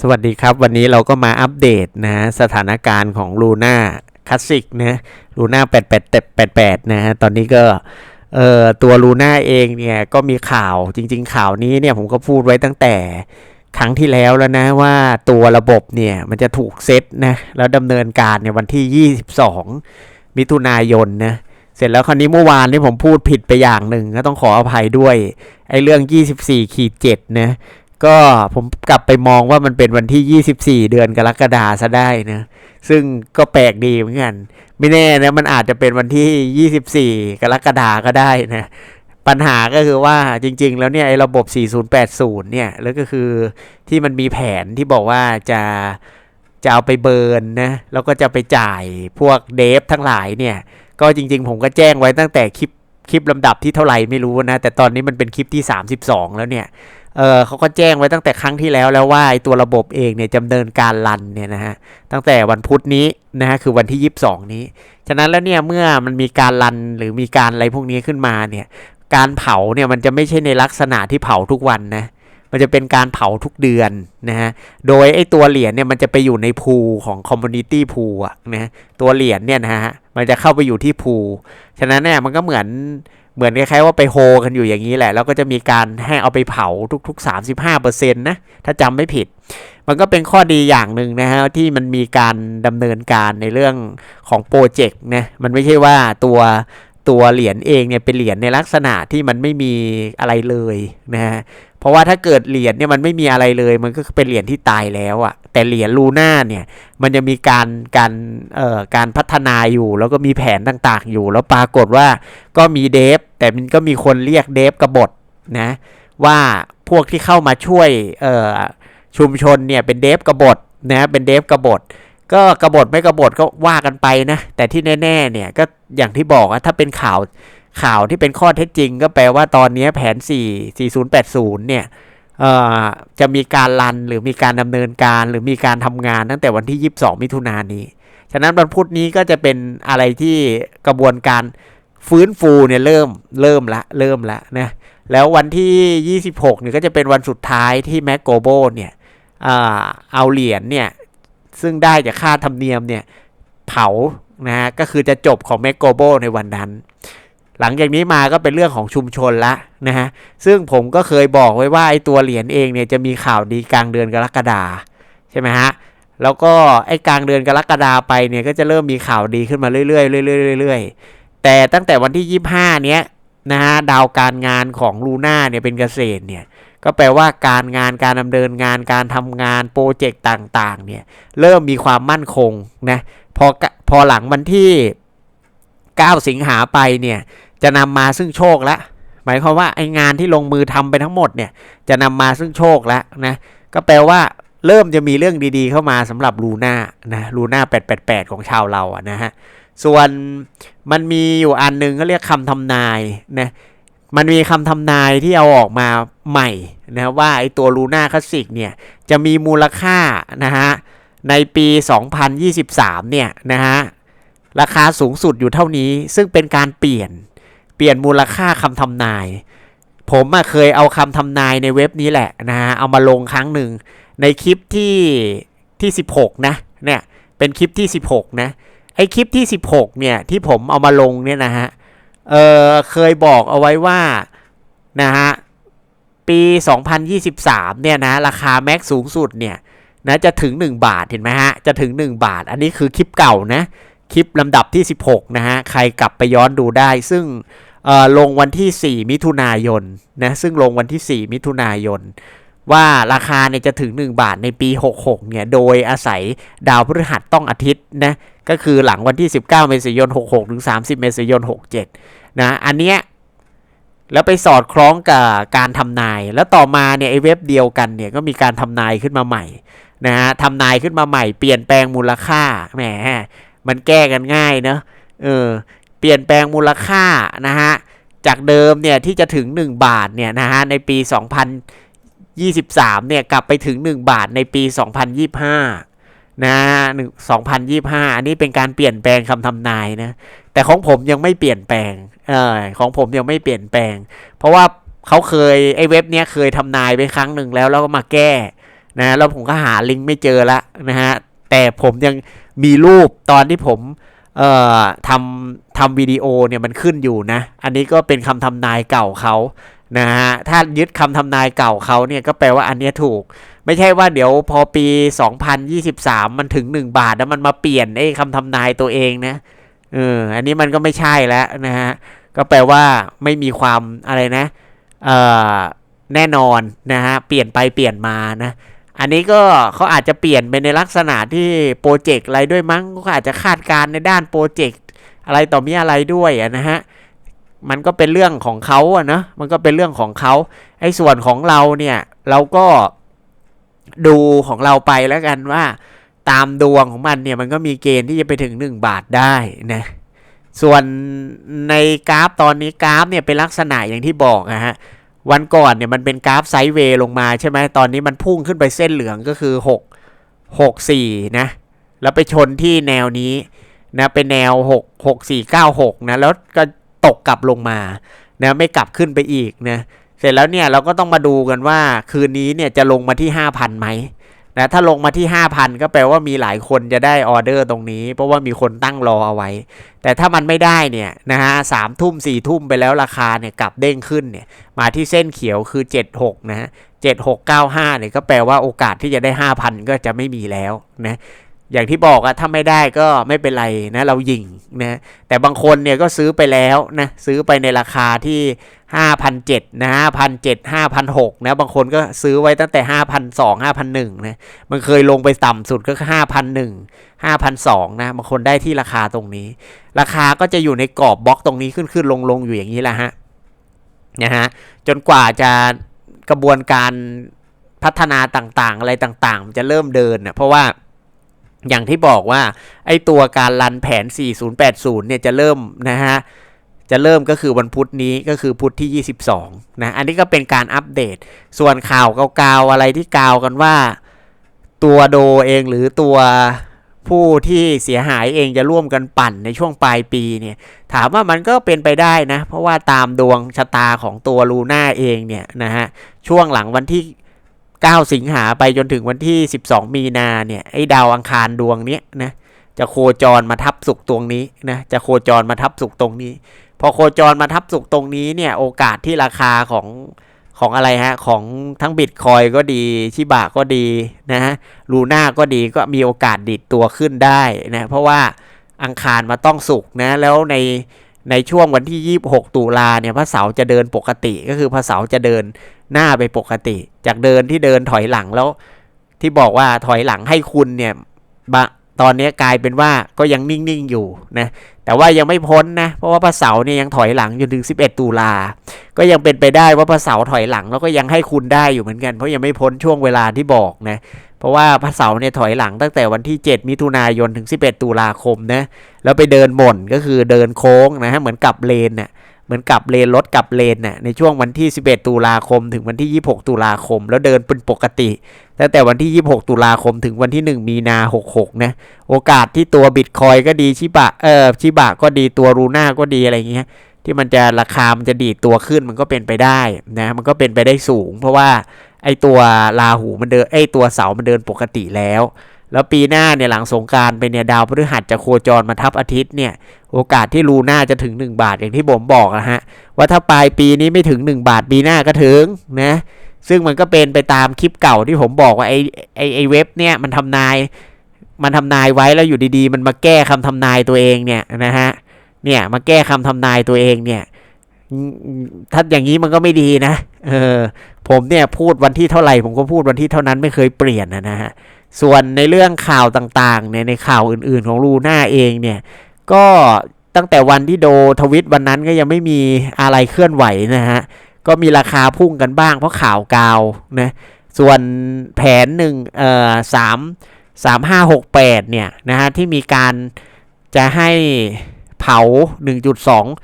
สวัสดีครับ วันนี้เราก็มาอัปเดตนะฮะสถานการณ์ของลูน่าคลาสสิกนะลูน่า8888นะฮะตอนนี้ก็เอ่อตัวลูน่าเองเนี่ยก็มีข่าวจริง ๆ ข่าวนี้เนี่ยผมก็พูดไว้ตั้งแต่ครั้งที่แล้วแล้วนะว่าตัวระบบเนี่ยมันจะถูกเซตนะแล้วดำเนินการในวันที่ 22 มิถุนายนนะเสร็จแล้วคราวนี้เมื่อวานนี่ผมพูดผิดไปอย่างหนึ่งก็ต้องขออภัยด้วยไอ้เรื่อง 24ขีด7นะ ก็ผมกลับไปมองว่ามันเป็นวันที่ 24 เดือนกรกฎาซะได้นะ ซึ่งก็แปลกดีเหมือนกัน ไม่แน่นะมันอาจจะเป็นวันที่ 24 กรกฎาก็ได้นะ ปัญหาก็คือว่าจริง ๆ แล้วเนี่ยไอ้ระบบ 4080 เนี่ย แล้วก็คือที่มันมีแผนที่บอกว่าจะจะเอาไปเบิร์นนะ แล้วก็จะไปจ่ายพวกเดฟทั้งหลายเนี่ย ก็จริง ๆ ผมก็แจ้งไว้ตั้งแต่คลิปคลิปลำดับที่เท่าไหร่ไม่รู้นะ แต่ตอนนี้มันเป็นคลิปที่ 32 แล้วเนี่ย เออเขาก็แจ้งไว้ตั้งแต่ครั้งที่แล้วแล้วว่าไอ้ตัวระบบเองเนี่ยจำเนินการรันเนี่ยนะฮะตั้งแต่วันพุธนี้นะฮะคือวันที่ 22 นี้ ฉะนั้นแล้วเนี่ยเมื่อมันมีการรันหรือมีการอะไรพวกนี้ขึ้นมาเนี่ยการเผาเนี่ยมันจะไม่ใช่ในลักษณะที่เผาทุกวันนะมันจะเป็นการเผาทุกเดือนนะฮะ โดยไอ้ตัวเหรียญเนี่ยมันจะไปอยู่ในพูของคอมมูนิตี้พูอะนะตัวเหรียญเนี่ยนะฮะมันจะเข้าไปอยู่ที่พูฉะนั้นเนี่ยมันก็เหมือน เหมือนคล้ายๆว่าไปโฮกันอยู่อย่างนี้แหละ แล้วก็จะมีการให้เอาไปเผาทุก ๆ 35%นะถ้าจำไม่ผิด มันก็เป็นข้อดีอย่างหนึ่งนะฮะที่มันมีการดำเนินการในเรื่องของโปรเจกต์นะมันไม่ใช่ว่าตัวตัวเหรียญเองเนี่ยเป็นเหรียญในลักษณะที่มันไม่มีอะไรเลยนะฮะ ราะว่าถ้าเกิดเหรียญเนี่ยมันไม่มีอะไรเลย มันก็เป็นเหรียญที่ตายแล้วอะแต่เหรียญลูน่าเนี่ย มันจะมีการการเอ่อการพัฒนาอยู่ แล้วก็มีแผนต่างๆอยู่ แล้วปรากฏว่าก็มีเดฟ แต่มันก็มีคนเรียกเดฟกบฏนะ ว่าพวกที่เข้ามาช่วยเอ่อชุมชนเนี่ยเป็นเดฟกบฏนะเป็นเดฟกบฏก็กบฏไม่กบฏก็ว่ากันไปนะ แต่ที่แน่ ๆ เนี่ยก็อย่างที่บอกอะถ้าเป็นข่าว ข่าวที่เป็นข้อเท็จจริง ก็แปลว่าตอนนี้แผน 4 4080 เนี่ยเอ่อจะมีการรันหรือมีการดำเนินการหรือมีการทำงานตั้งแต่วันที่ 22 มิถุนายนนี้ ฉะนั้นวันพุธนี้ก็จะเป็นอะไรที่กระบวนการฟื้นฟูเนี่ยเริ่มเริ่มละเริ่มละนะแล้ววันที่ 26เนี่ยก็จะเป็นวันสุดท้ายที่แมคโกโบเนี่ยเอาเหรียญเนี่ยซึ่งได้จากค่าธรรมเนียมเนี่ยเผานะฮะก็คือจะจบของแมคโกโบในวันนั้น หลังจากนี้มาก็เป็นเรื่องของชุมชนละนะฮะซึ่งผมก็เคยบอกไว้ว่าไอ้ตัวเหรียญเองเนี่ยจะมีข่าวดีกลางเดือนกรกฎาใช่ไหมฮะแล้วก็ไอ้กลางเดือนกรกฎาไปเนี่ยก็จะเริ่มมีข่าวดีขึ้นมาเรื่อยๆเรื่อยๆเรื่อยๆแต่ตั้งแต่วันที่ 25 เนี้ยนะฮะดาวการงานของลูน่าเนี่ยเป็นเกษตรเนี่ยก็แปลว่าการงานการดำเนินงานการทำงานโปรเจกต์ต่างๆเนี่ยเริ่มมีความมั่นคงนะพอพอหลังวันที่ 9 สิงหาไปเนี่ย จะนำมาซึ่งโชคแล้วหมายความว่าไองานที่ลงมือทำไปทั้งหมดเนี่ยจะนำมาซึ่งโชคแล้วนะก็แปลว่าเริ่มจะมีเรื่องดีๆ เข้ามาสำหรับลูน่านะลูน่า888 ของชาวเราอะนะฮะส่วนมันมีอยู่อันหนึ่งก็เรียกคำทำนายนะมันมีคำทำนายที่เอาออกมาใหม่นะว่าไอตัวลูน่าคลาสสิกเนี่ยจะมีมูลค่านะฮะในปี 2023 เนี่ยนะฮะราคาสูงสุดอยู่เท่านี้ซึ่งเป็นการเปลี่ยน เปลี่ยนมูลค่าคำทำนาย ผมเคยเอาคำทำนายในเว็บนี้แหละนะฮะเอามาลงครั้งหนึ่งในคลิปที่ที่ 16 นะเนี่ยเป็นคลิปที่ 16 นะไอคลิปที่ 16 เนี่ยที่ผมเอามาลงเนี่ยนะฮะเออเคยบอกเอาไว้ว่านะฮะปี 2023 เนี่ยนะราคาแม็กสูงสุดเนี่ยนะจะถึง 1 บาทเห็นไหมฮะจะถึง 1 บาท อันนี้คือคลิปเก่านะคลิปลำดับที่ 16 นะฮะใครกลับไปย้อนดูได้ ซึ่ง ลงวันที่ 4 มิถุนายนนะซึ่งลงวันที่ 4 มิถุนายน ว่าราคาเนี่ยจะถึง 1 บาทในปี 66 เนี่ย โดยอาศัยดาวพฤหัสต้องอาทิตย์นะก็คือหลังวันที่ 19 เมษายน 66 ถึง 30 เมษายน 67 นะอันเนี้ยแล้วไปสอดคล้องกับการทำนาย แล้วต่อมาเนี่ยไอ้เว็บเดียวกันเนี่ยก็มีการทำนายขึ้นมาใหม่นะฮะทำนายขึ้นมาใหม่เปลี่ยนแปลงมูลค่าแหมมันแก้กันง่ายเนอะเออ ลี่ยนแปลงมูลค่านะฮะจากเดิมเนี่ยที่จะถึง 1 บาทเนี่ยนะฮะในปี 2023เนี่ยกลับไปถึง 1 บาทในปี 2025นะหนึ่ง2025อันนี้เป็นการเปลี่ยนแปลงคำทำนายนะแต่ของผมยังไม่เปลี่ยนแปลงเออของผมยังไม่เปลี่ยนแปลง เพราะว่าเขาเคยไอ้เว็บเนี้ยเคยทำนายไปครั้งหนึ่งแล้วแล้วก็มาแก้นะแล้วผมก็หาลิงก์ไม่เจอละนะฮะแต่ผมยังมีรูปตอนที่ผม เอ่อทำทำวิดีโอเนี่ยมันขึ้นอยู่นะ อันนี้ก็เป็นคำทำนายเก่าเขานะฮะถ้ายึดคำทำนายเก่าเขาเนี่ยก็แปลว่าอันนี้ถูก ไม่ใช่ว่าเดี๋ยวพอปี 2023 มันถึง 1 บาทแล้วมันมาเปลี่ยนไอ้คำทำนายตัวเองนะเอออันนี้มันก็ไม่ใช่แล้วนะฮะก็แปลว่าไม่มีความอะไรนะเอ่อแน่นอนนะฮะเปลี่ยนไปเปลี่ยนมานะ อันนี้ก็เขาอาจจะเปลี่ยนไปในลักษณะที่โปรเจกต์อะไรด้วยมั้งก็อาจจะคาดการณ์ในด้านโปรเจกต์อะไรต่อมีอะไรด้วยนะฮะมันก็เป็นเรื่องของเขาอะนะมันก็เป็นเรื่องของเขาไอ้ส่วนของเราเนี่ยเราก็ดูของเราไปแล้วกันว่า ตามดวงของมันเนี่ยมันก็มีเกณฑ์ที่จะไปถึง 1 บาทได้นะส่วนในกราฟตอนนี้กราฟเนี่ยเป็นลักษณะอย่างที่บอกนะฮะ วันก่อนเนี่ยมันเป็นกราฟไซด์เวย์ลงมาใช่ไหมตอนนี้มันพุ่งขึ้นไปเส้นเหลืองก็คือ 6 6 4 นะ แล้วไปชนที่แนวนี้นะเป็นแนว 6 6 4 9 6 นะ แล้วก็ตกกลับลงมานะไม่กลับขึ้นไปอีกนะเสร็จแล้วเนี่ยเราก็ต้องมาดูกันว่าคืนนี้เนี่ยจะลงมาที่ 5,000ไหม นะถ้าลงมาที่ 5,000 ก็แปลว่ามีหลายคนจะได้ออเดอร์ตรงนี้ เพราะว่ามีคนตั้งรอเอาไว้ แต่ถ้ามันไม่ได้เนี่ยนะฮะสามทุ่มสี่ทุ่มไปแล้วราคาเนี่ยกลับเด้งขึ้นเนี่ยมาที่เส้นเขียวคือ 76 นะฮะ7695เนี่ยก็แปลว่าโอกาสที่จะได้ 5,000 ก็จะไม่มีแล้วนะ อย่างที่บอกอะถ้าไม่ได้ก็ไม่เป็นไรนะเรายิงนะแต่บางคนเนี่ยก็ซื้อไปแล้วนะซื้อไปในราคาที่5,700นะ5,700 5,600นะบางคนก็ซื้อไว้ตั้งแต่5,200 5,100นะมันเคยลงไปต่ำสุดก็คือ5,100 5,200นะบางคนได้ที่ราคาตรงนี้ ราคาก็จะอยู่ในกรอบบล็อกตรงนี้ขึ้นขึ้นลงลงอยู่อย่างนี้แหละฮะนะฮะจนกว่าจะกระบวนการพัฒนาต่างๆ อะไรต่างๆมันจะเริ่มเดินนะเพราะว่า อย่างที่บอกว่าไอตัวการรันแผน 4080 เนี่ยจะเริ่มนะฮะจะเริ่มก็คือวันพุธนี้ก็คือพุธที่ 22 นะ อันนี้ก็เป็นการอัปเดต ส่วนข่าวเกาวๆอะไรที่กาวกันว่า ตัวโดเองหรือตัวผู้ที่เสียหายเองจะร่วมกันปั่นในช่วงปลายปีเนี่ย ถามว่ามันก็เป็นไปได้นะ เพราะว่าตามดวงชะตาของตัวลูน่าเองเนี่ยนะฮะช่วงหลังวันที่ 9 สิงหาไปจนถึงวันที่ 12 มีนาเนี่ยไอ้ดาวอังคารดวงเนี้ยนะจะโคจรมาทับสุกตรงนี้นะจะโคจรมาทับสุกตรงนี้ พอโคจรมาทับสุกตรงนี้เนี่ยโอกาสที่ราคาของของอะไรฮะของทั้งบิตคอยก็ดีชิบะก็ดีนะฮะลูน่าก็ดีก็มีโอกาสดิดตัวขึ้นได้นะเพราะว่าอังคารมาต้องสุกนะแล้วในในช่วงวันที่ 26 ตุลาเนี่ยพระเสาร์จะเดินปกติก็คือพระเสาร์จะเดิน หน้าไปปกติ จากเดินที่เดินถอยหลังแล้ว ที่บอกว่าถอยหลังให้คุณเนี่ยบะตอนนี้กลายเป็นว่าก็ยังนิ่งๆอยู่นะแต่ว่ายังไม่พ้นนะเพราะว่าพระเสาเนี่ยยังถอยหลังจนถึง 11 ตุลา ก็ยังเป็นไปได้ว่าพระเสาถอยหลังแล้วก็ยังให้คุณได้อยู่เหมือนกัน เพราะยังไม่พ้นช่วงเวลาที่บอกนะเพราะว่าพระเสาเนี่ยถอยหลังตั้งแต่วันที่ 7 มิถุนายนถึง 11 ตุลาคมนะแล้วไปเดินหม่นก็คือเดินโค้งนะฮะเหมือนกลับเลนน่ะ เหมือนกับเลนรถกับเลนน่ะในช่วงวันที่ 11 ตุลาคม ถึงวันที่ 26 ตุลาคม แล้วเดินเป็นปกติตั้งแต่วันที่ 26 ตุลาคมถึงวันที่ 1 มีนา 66 นะ โอกาสที่ตัวบิตคอยก็ดีชิบะเออชิบะก็ดีตัวรูน่าก็ดีอะไรเงี้ยที่มันจะราคา มันจะดีดตัวขึ้นมันก็เป็นไปได้นะมันก็เป็นไปได้สูง เพราะว่าไอตัวราหูมันเดินไอตัวเสามันเดินปกติแล้ว แล้วปีหน้าเนี่ยหลังสงการไปเนี่ยดาวพฤหัสจะโคจรมาทับอาทิตย์เนี่ยโอกาสที่ลูน่าจะถึง 1 บาทอย่างที่ผมบอกนะฮะว่าถ้าปลายปีนี้ไม่ถึง 1 บาทปีหน้าก็ถึงนะซึ่งมันก็เป็นไปตามคลิปเก่าที่ผมบอกว่าไอไอไอเว็บเนี่ยมันทำนายมันทำนายไว้แล้วอยู่ดีๆ มันมาแก้คำทำนายตัวเองเนี่ยนะฮะเนี่ยมาแก้คำทำนายตัวเองเนี่ยถ้าอย่างนี้มันก็ไม่ดีนะเออผมเนี่ยพูดวันที่เท่าไหร่ผมก็พูดวันที่เท่านั้นไม่เคยเปลี่ยนนะฮะ ส่วนในเรื่องข่าวต่างๆเนี่ยในข่าวอื่นๆของลูน่าเองเนี่ย ก็ตั้งแต่วันที่โดทวิตวันนั้นก็ยังไม่มีอะไรเคลื่อนไหวนะฮะ ก็มีราคาพุ่งกันบ้างเพราะข่าวกาวนะ ส่วนแผนหนึ่งเอ่อสามสามห้าหกแปดเนี่ยนะฮะที่มีการจะให้เผา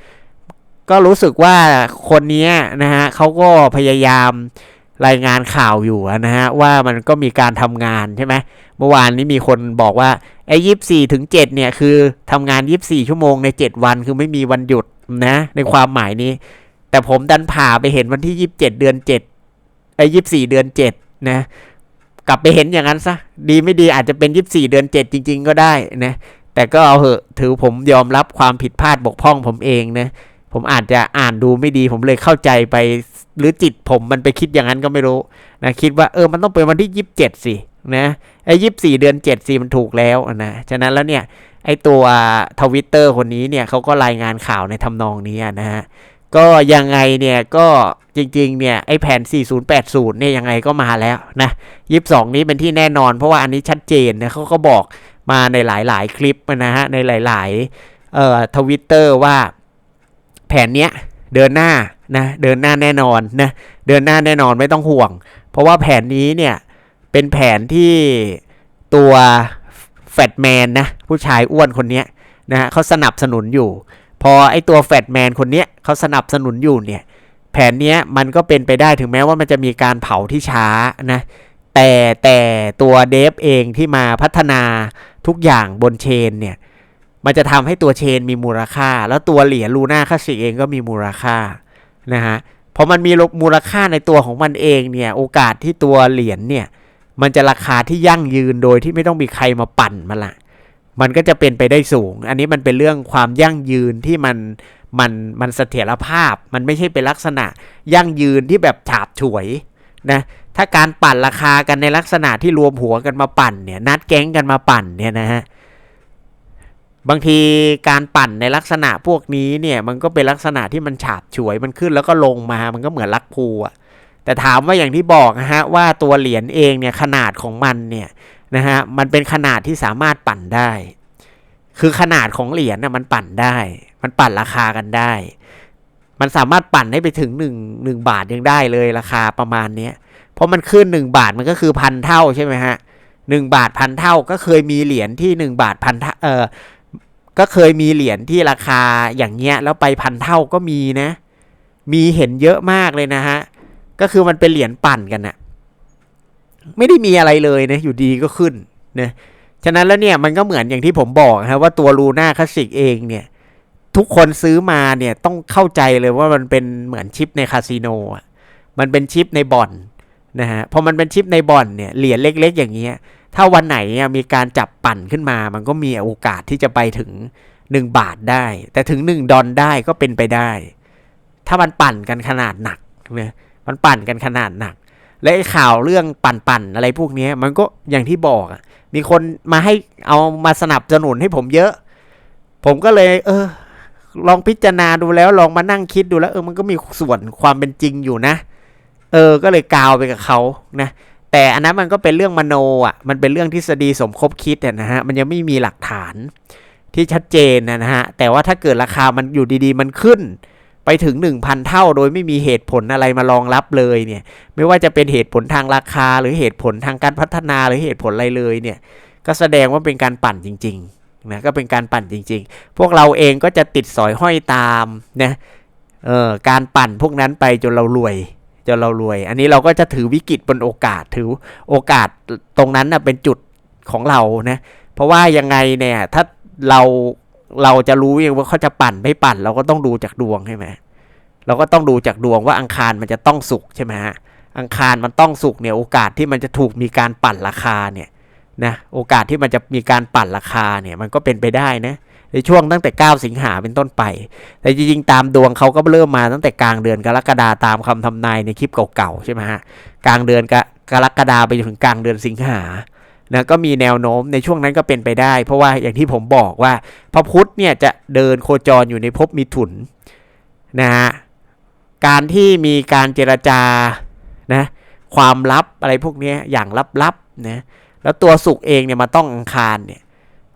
1.2 ก็รู้สึกว่าคนเนี้ยนะฮะเขาก็พยายาม รายงานข่าวอยู่นะฮะว่ามันก็มีการทำงานใช่ไหมเมื่อวานนี้มีคนบอกว่าไอ้ยี่สี่ถึงเจ็ดเนี่ยคือทำงานยี่สี่ชั่วโมงในเจ็ดวันคือไม่มีวันหยุดนะในความหมายนี้ แต่ผมดันผ่าไปเห็นวันที่ยี่สิบเจ็ดเดือนเจ็ดไอ้ยี่สี่เดือนเจ็ดนะกลับไปเห็นอย่างนั้นซะดีไม่ดีอาจจะเป็นยี่สี่เดือนเจ็ดจริง ๆ ก็ได้นะแต่ก็เอาเหอะถือผมยอมรับความผิดพลาดบกพร่องผมเองนะ ผมอาจจะอ่านดูไม่ดี ผมเลยเข้าใจไป หรือจิตผมมันไปคิดอย่างนั้นก็ไม่รู้นะคิดว่าเออมันต้องเป็นวันที่ยี่สิบเจ็ดสินะไอ้ยี่สี่เดือนเจ็ดสิมันถูกแล้วนะฉะนั้นแล้วเนี่ยไอ้ตัวทวิตเตอร์คนนี้เนี่ยเขาก็รายงานข่าวในทำนองนี้นะฮะก็ยังไงเนี่ยก็จริงๆเนี่ยไอ้แผน 4080 เนี่ยยังไงก็มาแล้วนะ22 นี้เป็นที่แน่นอน เพราะว่าอันนี้ชัดเจนนะเขาก็บอกมาในหลายๆ คลิปนะฮะในหลาย ๆ เอ่อทวิตเตอร์ว่า แผนเนี้ยเดินหน้านะเดินหน้าแน่นอนนะเดินหน้าแน่นอนไม่ต้องห่วง เพราะว่าแผนนี้เนี่ยเป็นแผนที่ตัวแฟตแมนนะผู้ชายอ้วนคนนี้นะฮะเขาสนับสนุนอยู่ พอไอตัวแฟตแมนคนนี้เขาสนับสนุนอยู่เนี่ยแผนเนี้ยมันก็เป็นไปได้ถึงแม้ว่ามันจะมีการเผาที่ช้านะแต่แต่ตัวเดฟเองที่มาพัฒนาทุกอย่างบนเชนเนี่ย มันจะทำให้ตัวเชนมีมูลค่า แล้วตัวเหรียญลูน่าคาสิกเองก็มีมูลค่านะฮะพอมันมีมูลค่าในตัวของมันเองเนี่ยโอกาสที่ตัวเหรียญเนี่ยมันจะราคาที่ยั่งยืนโดยที่ไม่ต้องมีใครมาปั่นมันละมันก็จะเป็นไปได้สูง อันนี้มันเป็นเรื่องความยั่งยืนที่มันมันมันเสถียรภาพ มันไม่ใช่เป็นลักษณะ ยั่งยืนที่แบบฉาบฉวยนะถ้าการปั่นราคากันในลักษณะที่รวมหัวกันมาปั่นเนี่ยนัดแก๊งกันมาปั่นเนี่ยนะฮะ บางทีการปั่นในลักษณะพวกนี้เนี่ยมันก็เป็นลักษณะที่มันฉาบฉวยมันขึ้นแล้วก็ลงมามันก็เหมือนลักพูอะแต่ถามว่าอย่างที่บอกนะฮะว่าตัวเหรียญเองเนี่ยขนาดของมันเนี่ยนะฮะมันเป็นขนาดที่สามารถปั่นได้ คือขนาดของเหรียญน่ะมันปั่นได้ มันปั่นราคากันได้ มันสามารถปั่นให้ไปถึงหนึ่งหนึ่งบาทยังได้เลยราคาประมาณเนี้ยเพราะมันขึ้นหนึ่งบาทมันก็คือพันเท่าใช่ไหมฮะหนึ่งบาทพันเท่าก็เคยมีเหรียญที่หนึ่งบาทพันเอ่อ ก็เคยมีเหรียญที่ราคาอย่างเงี้ยแล้วไปพันเท่าก็มีนะ มีเห็นเยอะมากเลยนะฮะ ก็คือมันเป็นเหรียญปั่นกันนะไม่ได้มีอะไรเลยนะอยู่ดีก็ขึ้นนะฉะนั้นแล้วเนี่ยมันก็เหมือนอย่างที่ผมบอกนะว่าตัวลูน่าคลาสสิกเองเนี่ยทุกคนซื้อมาเนี่ยต้องเข้าใจเลยว่ามันเป็นเหมือนชิปในคาสิโนอะมันเป็นชิปในบ่อนนะฮะพอมันเป็นชิปในบ่อนเนี่ยเหรียญเล็ก ๆ อย่างเงี้ย ถ้าวันไหนมีการจับปั่นขึ้นมา มันก็มีโอกาสที่จะไปถึง 1 บาทได้ แต่ถึง 1 ดอลได้ก็เป็นไปได้ ถ้ามันปั่นกันขนาดหนักนี่ยมันปั่นกันขนาดหนัก และข่าวเรื่องปั่นๆอะไรพวกนี้มันก็อย่างที่บอกอะมีคนมาให้เอามาสนับสนุนให้ผมเยอะ ผมก็เลย เออ ลองพิจารณาดูแล้วลองมานั่งคิดดูแล้ว เออมันก็มีส่วนความเป็นจริงอยู่นะ เออ ก็เลยกาวไปกับเขานะ แต่อันนั้นมันก็เป็นเรื่องมโนอะมันเป็นเรื่องทฤษฎีสมคบคิดนะฮะมันยังไม่มีหลักฐานที่ชัดเจนนะฮะแต่ว่าถ้าเกิดราคามันอยู่ดีๆ มันขึ้นไปถึง 1,000 เท่าโดยไม่มีเหตุผลอะไรมารองรับเลยเนี่ยไม่ว่าจะเป็นเหตุผลทางราคาหรือเหตุผลทางการพัฒนาหรือเหตุผลอะไรเลยเนี่ยก็แสดงว่าเป็นการปั่นจริงๆนะก็เป็นการปั่นจริง ๆ พวกเราเองก็จะติดสอยห้อยตามนะเออการปั่นพวกนั้นไปจนเรารวย จนเรารวย อันนี้เราก็จะถือวิกฤตบนโอกาสถือโอกาสตรงนั้นนะเป็นจุดของเรานะเพราะว่ายังไงเนี่ยถ้าเราเราจะรู้เองว่าเขาจะปั่นไม่ปั่น เราก็ต้องดูจากดวงใช่ไหมเราก็ต้องดูจากดวงว่าอังคารมันจะต้องสุกใช่ไหมฮะอังคารมันต้องสุกเนี่ยโอกาสที่มันจะถูกมีการปั่นราคาเนี่ยนะโอกาสที่มันจะมีการปั่นราคาเนี่ยมันก็เป็นไปได้นะ ในช่วงตั้งแต่ 9 สิงหาเป็นต้นไป แต่จริงๆ ตามดวงเขาก็เริ่มมาตั้งแต่กลางเดือนกรกฎาตามคำทำนายในคลิปเก่าๆใช่ไหมฮะกลางเดือนกรกฎาไปจนถึงกลางเดือนสิงหานะก็มีแนวโน้มในช่วงนั้นก็เป็นไปได้ เพราะว่าอย่างที่ผมบอกว่า พระพุธเนี่ยจะเดินโคจรอยู่ในภพมิถุนนะฮะการที่มีการเจรจานะความลับอะไรพวกนี้อย่างลับๆนะแล้วตัวสุกเองเนี่ยมาต้องอังคารเนี่ย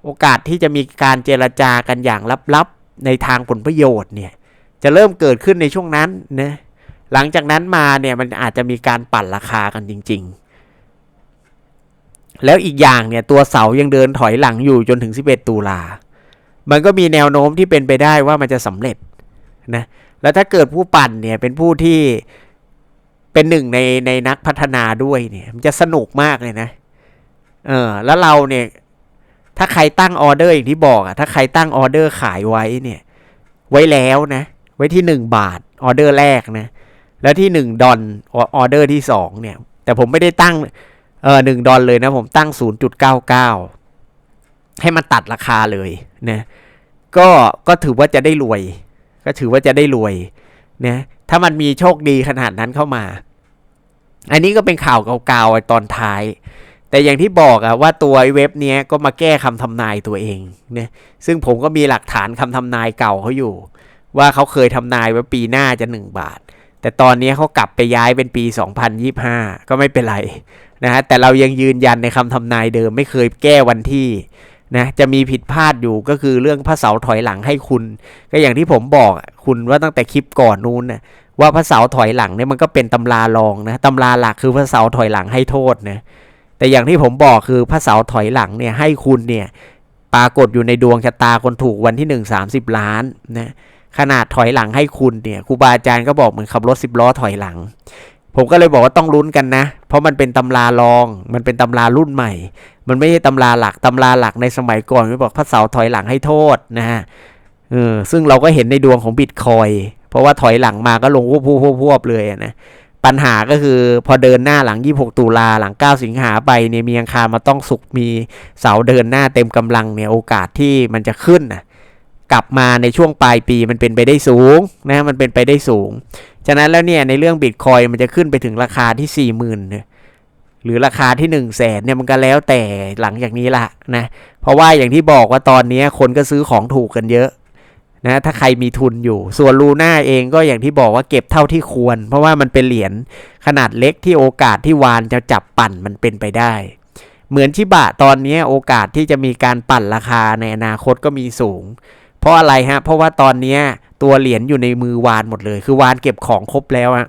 โอกาสที่จะมีการเจรจากันอย่างลับๆในทางผลประโยชน์เนี่ยจะเริ่มเกิดขึ้นในช่วงนั้นนะหลังจากนั้นมาเนี่ยมันอาจจะมีการปั่นราคากันจริง ๆ แล้วอีกอย่างเนี่ยตัวเสายังเดินถอยหลังอยู่จนถึง 11 ตุลา มันก็มีแนวโน้มที่เป็นไปได้ว่ามันจะสำเร็จนะแล้วถ้าเกิดผู้ปั่นเนี่ยเป็นผู้ที่เป็นหนึ่งในในนักพัฒนาด้วยเนี่ยมันจะสนุกมากเลยนะเออแล้วเราเนี่ย ถ้าใครตั้งออเดอร์อย่างที่บอกอะถ้าใครตั้งออเดอร์ขายไว้เนี่ย ไว้แล้วนะ ไว้ที่หนึ่งบาทออเดอร์แรกนะ แล้วที่หนึ่งดอลออเดอร์ที่สองเนี่ย แต่ผมไม่ได้ตั้งเออหนึ่งดอลเลยนะ ผมตั้ง 0.99 ให้มันตัดราคาเลยนะก็ก็ถือว่าจะได้รวย ก็ถือว่าจะได้รวยนะถ้ามันมีโชคดีขนาดนั้นเข้ามา อันนี้ก็เป็นข่าวเก่าๆตอนท้าย แต่อย่างที่บอกอะว่าตัวเว็บเนี้ยก็มาแก้คำทำนายตัวเองเนี่ยซึ่งผมก็มีหลักฐานคำทำนายเก่าเขาอยู่ ว่าเขาเคยทำนายว่าปีหน้าจะ 1 บาท แต่ตอนนี้เขากลับไปย้ายเป็นปี 2025 ก็ไม่เป็นไรนะฮะแต่เรายังยืนยันในคำทำนายเดิมไม่เคยแก้วันที่นะจะมีผิดพลาดอยู่ก็คือเรื่องพระเสาถอยหลังให้คุณ ก็อย่างที่ผมบอกคุณว่าตั้งแต่คลิปก่อนนู้นนะว่าพระเสาถอยหลังเนี่ยมันก็เป็นตำรารองนะตำราหลักคือพระเสาถอยหลังให้โทษนะ แต่อย่างที่ผมบอกคือพระเสาถอยหลังเนี่ยให้คุณเนี่ยปรากฏอยู่ในดวงชะตาคนถูกวันที่1 30 ล้านนะขนาดถอยหลังให้คุณเนี่ยครูบาอาจารย์ก็บอกเหมือนขับรถสิบล้อถอยหลัง ผมก็เลยบอกว่าต้องลุ้นกันนะ เพราะมันเป็นตำรารอง มันเป็นตำรารุ่นใหม่ มันไม่ใช่ตำราหลักตำราหลักในสมัยก่อนไม่บอกพระเสาถอยหลังให้โทษนะฮะเออซึ่งเราก็เห็นในดวงของบิตคอยเพราะว่าถอยหลังมาก็ลงพวบพวบพวบเลยนะ ปัญหาก็คือพอเดินหน้าหลัง 26 ตุลาหลัง 9 สิงหาไปเนี่ยมีอังคารมาต้องสุกมีเสาเดินหน้าเต็มกำลังเนี่ยโอกาสที่มันจะขึ้นนะกลับมาในช่วงปลายปีมันเป็นไปได้สูงนะมันเป็นไปได้สูง ฉะนั้นแล้วเนี่ยในเรื่องบิตคอยมันจะขึ้นไปถึงราคาที่ 4 0,000เนี่ยหรือราคาที่1 0 0 0 0แสนเนี่ยมันก็แล้วแต่หลังจากนี้ละนะเพราะว่าอย่างที่บอกว่าตอนนี้คนก็ซื้อของถูกกันเยอะ นะถ้าใครมีทุนอยู่ ส่วนลูน่าเองก็อย่างที่บอกว่าเก็บเท่าที่ควร เพราะว่ามันเป็นเหรียญขนาดเล็กที่โอกาสที่วานจะจับปั่นมันเป็นไปได้ เหมือนชิบะตอนนี้โอกาสที่จะมีการปั่นราคาในอนาคตก็มีสูง เพราะอะไรฮะ เพราะว่าตอนนี้ตัวเหรียญอยู่ในมือวานหมดเลย คือวานเก็บของครบแล้วอะ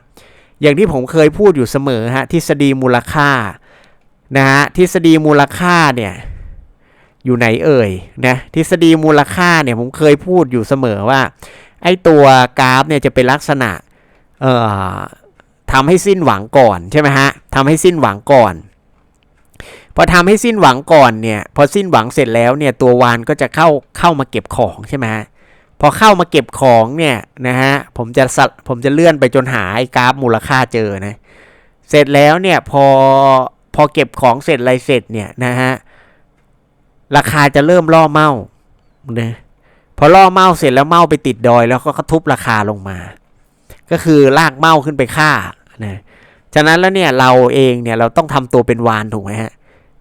อย่างที่ผมเคยพูดอยู่เสมอฮะทฤษฎีมูลค่านะฮะทฤษฎีมูลค่าเนี่ย อยู่ไหนเอ่ยนะทฤษฎีมูลค่าเนี่ยผมเคยพูดอยู่เสมอว่า ไอ้ตัวกราฟเนี่ยจะเป็นลักษณะเอ่อทำให้สิ้นหวังก่อนใช่ไหมฮะทำให้สิ้นหวังก่อนพอทำให้สิ้นหวังก่อนเนี่ยพอสิ้นหวังเสร็จแล้วเนี่ยตัววานก็จะเข้าเข้ามาเก็บของใช่ไหมฮะพอเข้ามาเก็บของเนี่ยนะฮะผมจะสัผมจะเลื่อนไปจนหาไอ้กราฟมูลค่าเจอนะเสร็จแล้วเนี่ยพอพอเก็บของเสร็จอะไรเสร็จเนี่ยนะฮะ ราคาจะเริ่มล่อเมาเนะพอล่อเมาเสร็จแล้วเมาไปติดดอย แล้วก็กทุบราคาลงมา ก็คือลากเมาขึ้นไปฆ่านะฉะนั้นแล้วเนี่ยเราเองเนี่ยเราต้องทำตัวเป็นวานถูกไหมฮะ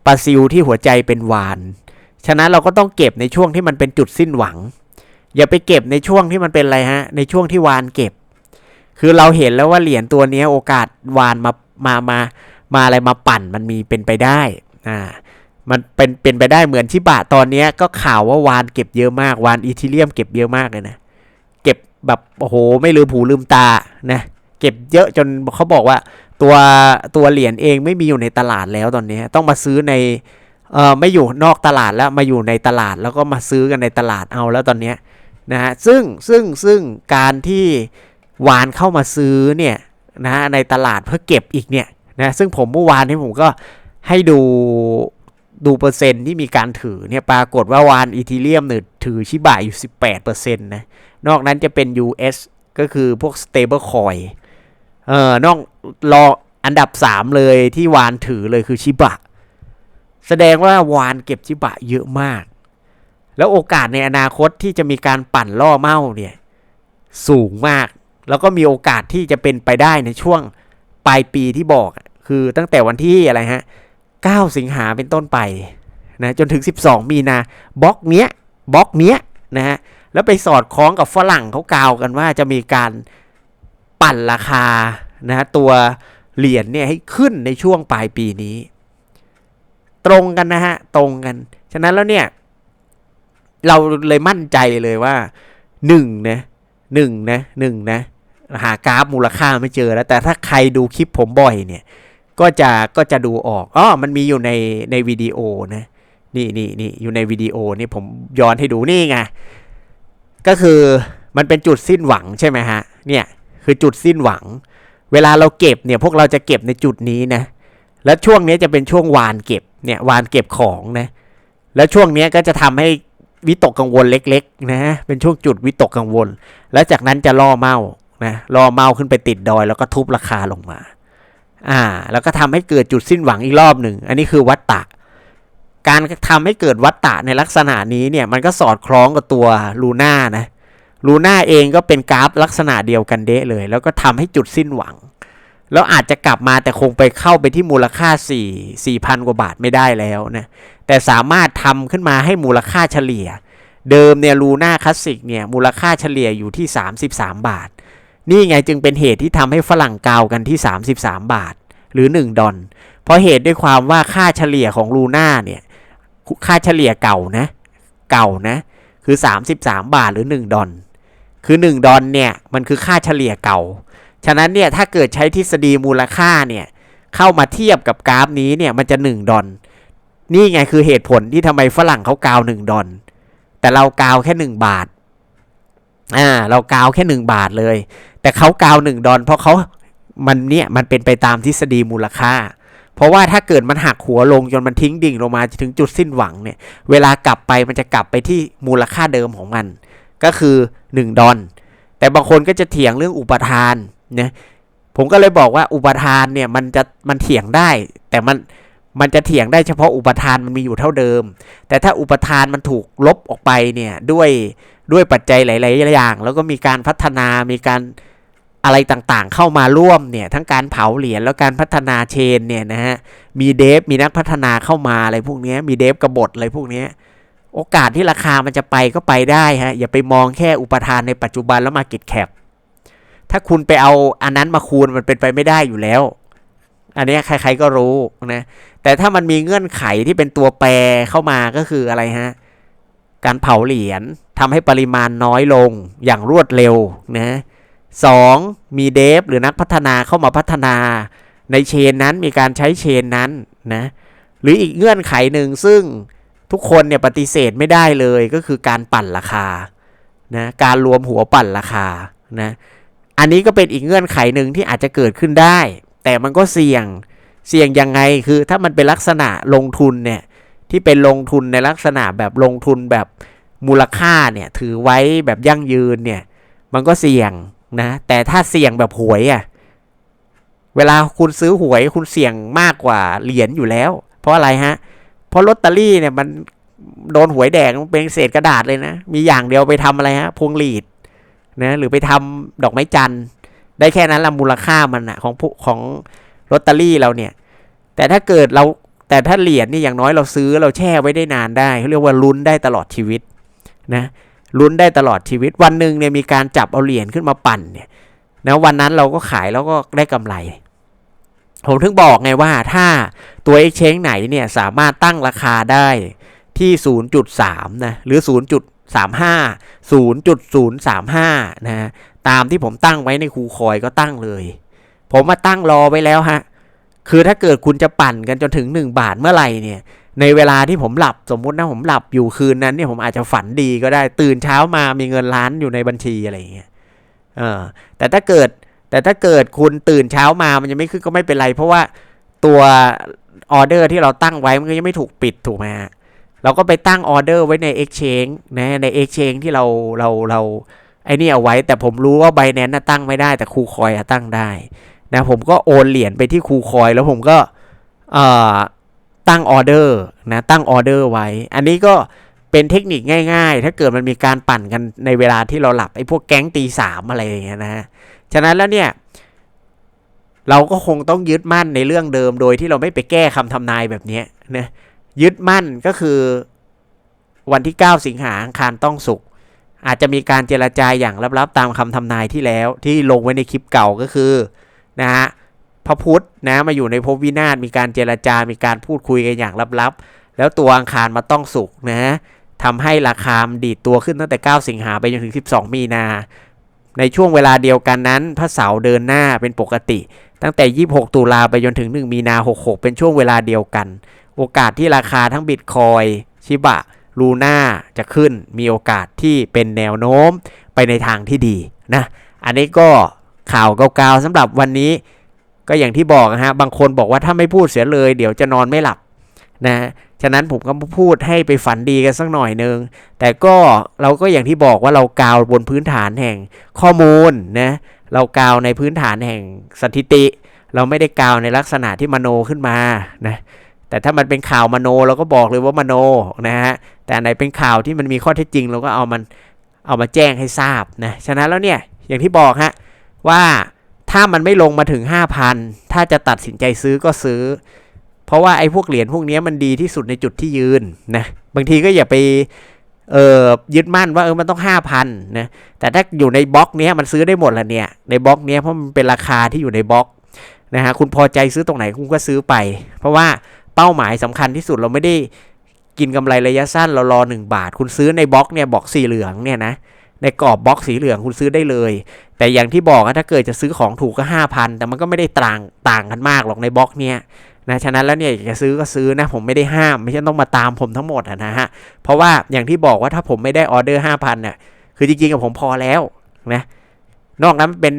ปลาซิวที่หัวใจเป็นวาน ฉะนั้นเราก็ต้องเก็บในช่วงที่มันเป็นจุดสิ้นหวัง อย่าไปเก็บในช่วงที่มันเป็นอะไรฮะ ในช่วงที่วานเก็บ คือเราเห็นแล้วว่าเหรียญตัวนี้โอกาสวานมามามามาอะไรมาปั่นมันมีเป็นไปได้อ่า มันเป็นเป็นไปได้เหมือนชิบะตอนนี้ก็ข่าวว่าวานเก็บเยอะมากวานอีทิเลียมเก็บเยอะมากเลยนะเก็บแบบโอ้โหไม่ลืมผูลืมตานะเก็บเยอะจนเขาบอกว่าตัวตัวเหรียญเองไม่มีอยู่ในตลาดแล้วตอนนี้ต้องมาซื้อในเออไม่อยู่นอกตลาดแล้วมาอยู่ในตลาดแล้วก็มาซื้อกันในตลาดเอาแล้วตอนนี้นะฮะซึ่งซึ่งซึ่งการที่วานเข้ามาซื้อเนี่ยนะในตลาดเพื่อเก็บอีกเนี่ยนะซึ่งผมเมื่อวานนี้ผมก็ให้ดู ดูเปอร์เซ็นต์ที่มีการถือเนี่ยปรากฏว่าวานอีทีเรียมเนี่ยถือชิบะอยู่ 18%นะนอกนั้นจะเป็น US ก็คือพวก stable coin เออนอกรออันดับ 3 เลยที่วานถือเลยคือชิบะ แสดงว่าวานเก็บชิบะเยอะมาก แล้วโอกาสในอนาคตที่จะมีการปั่นล่อเมาเนี่ยสูงมาก แล้วก็มีโอกาสที่จะเป็นไปได้ในช่วงปลายปีที่บอก คือตั้งแต่วันที่อะไรฮะ 9 สิงหาเป็นต้นไปนะจนถึง 12 มีนาบล็อกเนี้ยบล็อกเนี้ยนะฮะแล้วไปสอดคล้องกับฝรั่งเขากล่าวกันว่าจะมีการปั่นราคานะตัวเหรียญเนี่ยให้ขึ้นในช่วงปลายปีนี้ ตรงกันนะฮะตรงกัน ฉะนั้นแล้วเนี่ย เราเลยมั่นใจเลยว่าหนึ่งนะหนึ่งนะหนึ่งนะหากราฟมูลค่าไม่เจอแล้ว แต่ถ้าใครดูคลิปผมบ่อยเนี่ย ก็จะก็จะดูออกอ๋อมันมีอยู่ในในวิดีโอนะนี่นี่นี่อยู่ในวิดีโอนี่ผมย้อนให้ดูนี่ไงก็คือมันเป็นจุดสิ้นหวังใช่ไหมฮะเนี่ยคือจุดสิ้นหวัง เวลาเราเก็บเนี่ยพวกเราจะเก็บในจุดนี้นะแล้วช่วงนี้จะเป็นช่วงวานเก็บเนี่ยวานเก็บของนะแล้วช่วงนี้ก็จะทำให้วิตกกังวลเล็กๆนะเป็นช่วงจุดวิตกกังวล แล้วจากนั้นจะล่อเมานะล่อเมาขึ้นไปติดดอยแล้วก็ทุบราคาลงมา อ่า แล้วก็ทำให้เกิดจุดสิ้นหวังอีกรอบหนึ่ง อันนี้คือวัตตะ การทำให้เกิดวัตตะในลักษณะนี้เนี่ยมันก็สอดคล้องกับตัวลูน่านะลูน่าเองก็เป็นกราฟลักษณะเดียวกันเดะเลย แล้วก็ทำให้จุดสิ้นหวัง แล้วอาจจะกลับมาแต่คงไปเข้าไปที่มูลค่า 4 4,000กว่าบาทไม่ได้แล้วนะแต่สามารถทำขึ้นมาให้มูลค่าเฉลี่ย เดิมเนี่ยลูน่าคลาสสิกเนี่ยมูลค่าเฉลี่ยอยู่ที่ 33 บาท นี่ไงจึงเป็นเหตุที่ทำให้ฝรั่งกาวกันที่ 33 บาท หรือ 1 ดอลเพราะเหตุด้วยความว่าค่าเฉลี่ยของลูน่าเนี่ย ค่าเฉลี่ยเก่านะ เก่านะ คือ 33 บาทหรือ 1 ดอลคือ 1 ดอลเนี่ย มันคือค่าเฉลี่ยเก่า ฉะนั้นเนี่ย ถ้าเกิดใช้ทฤษฎีมูลค่าเนี่ย เข้ามาเทียบกับกราฟนี้เนี่ย มันจะ 1 ดอลนี่ไงคือเหตุผลที่ทำไมฝรั่งเขากาว 1 ดอลแต่เรากาวแค่ 1 บาท อ่าเรากาวแค่ 1 บาทเลย แต่เขากาว 1 ดอลเพราะเขามันเนี่ยมันเป็นไปตามทฤษฎีมูลค่า เพราะว่าถ้าเกิดมันหักหัวลงจนมันทิ้งดิ่งลงมาถึงจุดสิ้นหวังเนี่ยเวลากลับไปมันจะกลับไปที่มูลค่าเดิมของมัน ก็คือ 1 ดอลแต่บางคนก็จะเถียงเรื่องอุปทานเนะผมก็เลยบอกว่าอุปทานเนี่ยมันจะมันเถียงได้ แต่มันมันจะเถียงได้เฉพาะอุปทานมันมีอยู่เท่าเดิม แต่ถ้าอุปทานมันถูกลบออกไปเนี่ยด้วย ด้วยปัจจัยหลาย ๆ อย่าง แล้วก็มีการพัฒนามีการอะไรต่างๆ เข้ามาร่วมเนี่ย ทั้งการเผาเหรียญแล้วการพัฒนาเชนเนี่ยนะฮะ มีเดฟ มีนักพัฒนาเข้ามาอะไรพวกนี้มีเดฟกบฏอะไรพวกนี้โอกาสที่ราคามันจะไปก็ไปได้ฮะ อย่าไปมองแค่อุปทานในปัจจุบันแล้วมากิดแคปถ้าคุณไปเอาอันนั้นมาคูณมันเป็นไปไม่ได้อยู่แล้ว อันนี้ใครๆก็รู้นะ แต่ถ้ามันมีเงื่อนไขที่เป็นตัวแปรเข้ามาก็คืออะไรฮะ การเผาเหรียญทำให้ปริมาณน้อยลงอย่างรวดเร็วนะสองมีเดฟหรือนักพัฒนาเข้ามาพัฒนาในเชนนั้นมีการใช้เชนนั้นนะหรืออีกเงื่อนไขหนึ่งซึ่งทุกคนเนี่ยปฏิเสธไม่ได้เลยก็คือการปั่นราคานะการรวมหัวปั่นราคานะอันนี้ก็เป็นอีกเงื่อนไขหนึ่งที่อาจจะเกิดขึ้นได้ แต่มันก็เสี่ยงเสี่ยงยังไงคือถ้ามันเป็นลักษณะลงทุนเนี่ย ที่เป็นลงทุนในลักษณะแบบลงทุนแบบมูลค่าเนี่ยถือไว้แบบยั่งยืนเนี่ย มันก็เสี่ยงนะ แต่ถ้าเสี่ยงแบบหวยอะ่ะเวลาคุณซื้อหวยคุณเสี่ยงมากกว่าเหรียญอยู่แล้ว เพราะอะไรฮะ เพราะลอตเตอรี่เนี่ยมันโดนหวยแดงเป็นเศษกระดาษเลยนะ มีอย่างเดียวไปทำอะไรฮะพวงหลีดนะหรือไปทำดอกไม้จันทร์ ได้แค่นั้นละมูลค่ามันอะของของลอตเตอรี่เราเนี่ย แต่ถ้าเกิดเรา แต่ถ้าเหรียญนี่อย่างน้อยเราซื้อเราแช่ไว้ได้นานได้เขาเรียกว่าลุ้นได้ตลอดชีวิตนะลุ้นได้ตลอดชีวิต วันหนึ่งเนี่ยมีการจับเอาเหรียญขึ้นมาปั่นเนี่ยนะวันนั้นเราก็ขายแล้วก็ได้กำไร ผมถึงบอกไงว่าถ้าตัว exchange ไหนเนี่ยสามารถตั้งราคาได้ที่ 0.3 นะ หรือ 0.35 0.035 นะ ตามที่ผมตั้งไว้ในคูคอยก็ตั้งเลย ผมมาตั้งรอไว้แล้วฮะ คือถ้าเกิดคุณจะปั่นกันจนถึง 1 บาทเมื่อไหร่เนี่ย ในเวลาที่ผมหลับสมมุตินะผมหลับอยู่คืนนั้นเนี่ยผมอาจจะฝันดีก็ได้ตื่นเช้ามามีเงินล้านอยู่ในบัญชีอะไรอย่างเงี้ยเออแต่ถ้าเกิดแต่ถ้าเกิดคุณตื่นเช้ามามันยังไม่ขึ้นก็ไม่เป็นไร เพราะว่าตัวออเดอร์ที่เราตั้งไว้มันก็ยังไม่ถูกปิดถูกไหมฮะเราก็ไปตั้งออเดอร์ไว้ใน Exchange นะใน Exchange ที่เราเราเราไอ้นี่เอาไว้ แต่ผมรู้ว่าไบแนนตั้งไม่ได้แต่คูคอยตั้งได้ นะผมก็โอนเหรียญไปที่คูคอยแล้วผมก็ตั้งออเดอร์นะตั้งออเดอร์ไว้ อันนี้ก็เป็นเทคนิคง่าย ๆ ถ้าเกิดมันมีการปั่นกันในเวลาที่เราหลับไอ้พวกแก๊งตีสามอะไรอย่างเงี้ยนะฮะฉะนั้นแล้วเนี่ยเราก็คงต้องยึดมั่นในเรื่องเดิมโดยที่เราไม่ไปแก้คำทำนายแบบนี้นะยึดมั่นก็คือวันที่ 9 สิงหาคารต้องสุกอาจจะมีการเจรจาอย่างลับๆตามคำทำนายที่แล้ว ที่ลงไว้ในคลิปเก่าก็คือ นะฮะพระพุทธนะมาอยู่ในภพวินาศมีการเจรจา มีการพูดคุยกันอย่างลับๆ แล้วตัวอังคารมาต้องสุกนะทำให้ราคาดีดตัวขึ้นตั้งแต่ 9 สิงหาไปจนถึง 12 มีนา ในช่วงเวลาเดียวกันนั้น พระเสาร์เดินหน้าเป็นปกติ ตั้งแต่ 26 ตุลาไปจนถึง 1 มีนา 66 เป็นช่วงเวลาเดียวกัน โอกาสที่ราคาทั้งบิตคอยชิบะลูน่าจะขึ้นมีโอกาสที่เป็นแนวโน้มไปในทางที่ดีนะ อันนี้ก็ ข่าวเก่าๆสำหรับวันนี้ก็อย่างที่บอกนะฮะบางคนบอกว่าถ้าไม่พูดเสียเลย เดี๋ยวจะนอนไม่หลับนะฉะนั้นผมก็พูดให้ไปฝันดีกันสักหน่อยนึง แต่ก็เราก็อย่างที่บอกว่าเรากาวบนพื้นฐานแห่งข้อมูลนะเรากาวในพื้นฐานแห่งสถิติ เราไม่ได้กาวในลักษณะที่มโนขึ้นมานะแต่ถ้ามันเป็นข่าวมโนเราก็บอกเลยว่ามโนนะฮะแต่ไหนเป็นข่าวที่มันมีข้อเท็จจริง เราก็เอามันเอามาแจ้งให้ทราบนะฉะนั้นแล้วเนี่ยอย่างที่บอกฮะ ว่าถ้ามันไม่ลงมาถึง 5,000 ถ้าจะตัดสินใจซื้อก็ซื้อ เพราะว่าไอ้พวกเหรียญพวกนี้มันดีที่สุดในจุดที่ยืนนะบางทีก็อย่าไปเออยึดมั่นว่าเออมันต้อง 5,000นะแต่ถ้าอยู่ในบล็อกนี้มันซื้อได้หมดละเนี่ยในบล็อกนี้เพราะมันเป็นราคาที่อยู่ในบล็อกนะฮะคุณพอใจซื้อตรงไหนคุณก็ซื้อไป เพราะว่าเป้าหมายสำคัญที่สุดเราไม่ได้กินกำไรระยะสั้นเรารอ 1 บาท คุณซื้อในบล็อกเนี่ยบล็อกสีเหลืองเนี่ยนะ ในกรอบบล็อกสีเหลืองคุณซื้อได้เลย แต่อย่างที่บอกถ้าเกิดจะซื้อของถูกก็ 5,000 แต่มันก็ไม่ได้ต่างต่างกันมากหรอกในบล็อกเนี้ยนะฉะนั้นแล้วเนี่ยจะซื้อก็ซื้อนะผมไม่ได้ห้าม ไม่ใช่ต้องมาตามผมทั้งหมดนะฮะเพราะว่าอย่างที่บอกว่าถ้าผมไม่ได้ออเดอร์ห้าพันเนี่ยคือจริงๆกับผมพอแล้วนะนอกนั้นเป็น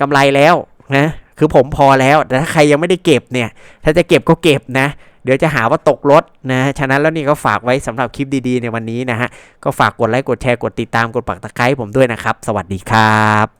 กำไรแล้วนะคือผมพอแล้วแต่ถ้าใครยังไม่ได้เก็บเนี่ย ถ้าจะเก็บก็เก็บนะ เดี๋ยวจะหาว่าตกรถนะฉะนั้นแล้วนี่ก็ฝากไว้สำหรับคลิปดีๆ ในวันนี้นะฮะก็ฝากกดไลค์กดแชร์กดติดตามกดปักตะไคร้ผมด้วยนะครับ สวัสดีครับ